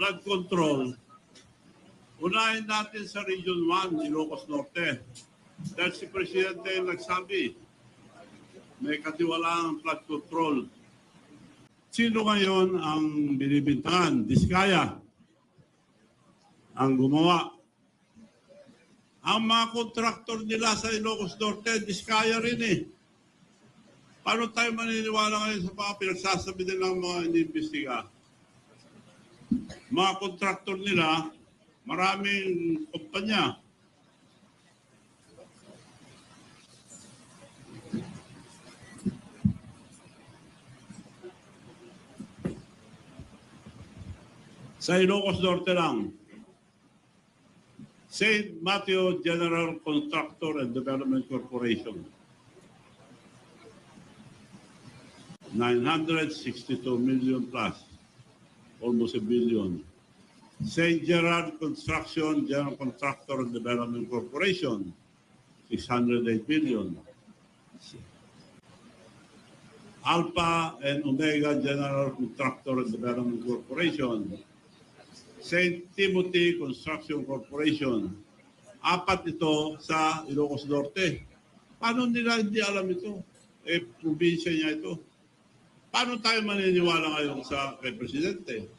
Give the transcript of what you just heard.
flood control, unahin natin sa Region 1, Ilocos Norte. Dahil si Presidente nagsabi, may katiwalaan flood control. Sino ngayon ang binibintangan? Diskaya ang gumawa. Ang mga kontraktor nila sa Ilocos Norte, Diskaya rin eh. Paano tayo maniniwala ngayon sa mga pinagsasabi nilang mga iniimbestiga? Mga kontraktor nila, maraming kumpanya. Sa Ilocos Norte lang, St. Matthew General Contractor and Development Corporation. 962 million plus, almost a billion. St. Gerard Construction General Contractor and Development Corporation, 608 billion. Alpha and Omega General Contractor and Development Corporation, St. Timothy Construction Corporation. Apat ito sa Ilocos Norte. Paano nila hindi alam ito? Eh, probinsya niya ito. Paano tayo maniniwala ngayon sa kay Presidente?